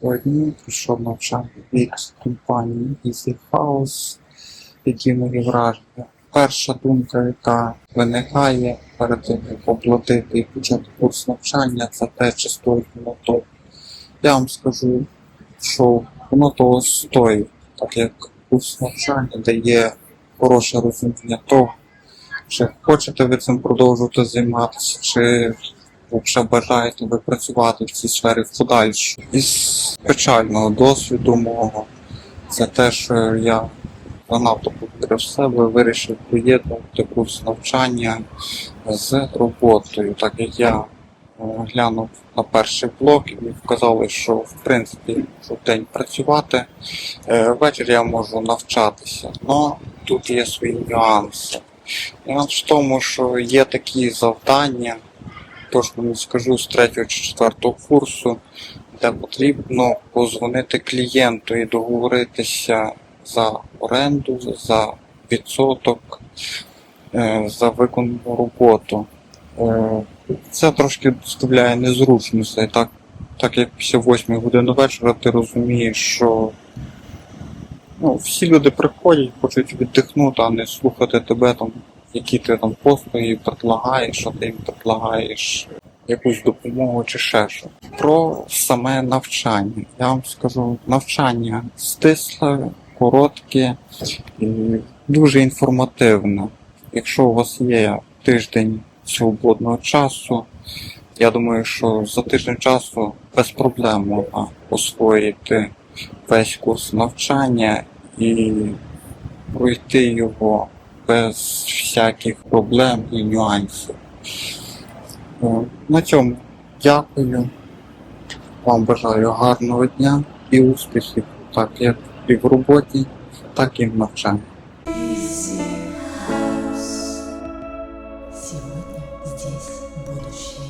Сьогодні прийшов навчання від компанії Easy House, які мої враження. Перша думка, яка виникає перед тим, як оплатити і почати курс навчання, це те, чи стоїть воно того. Я вам скажу, що воно того стоїть, так як курс навчання дає хороше розуміння того, чи хочете ви цим продовжувати займатися, чи взагалі бажаєте ви працювати в цій сфері в подальшому. Із печального досвіду мого, це те, що я занадто повірив себе, вирішив поєднувати курс навчання з роботою, так як я е, глянув на перший блок і вказали, що в принципі в день працювати, е, ввечері я можу навчатися. Но тут є свої нюанси. Нюанс в тому, що є такі завдання, тож не скажу з 3 чи 4 курсу, де потрібно позвонити клієнту і договоритися за оренду, за відсоток, е, за виконану роботу. Е, Це трошки доставляє незручностей, так, так як після 8 години вечора ти розумієш, що ну, всі люди приходять, хочуть віддихнути, а не слухати тебе там, які ти там послуги предлагаєш, що ти їм предлагаєш якусь допомогу чи ще що. Про саме навчання. Я вам скажу, навчання стисле, коротке і дуже інформативне. Якщо у вас є тиждень свободного часу, я думаю, що за тиждень часу без проблем можна освоїти весь курс навчання і пройти його без всяких проблем і нюансів. На цьому дякую. Вам бажаю гарного дня і успіхів, так як і в роботі, так і в навчанні. Сегодня здесь будущее.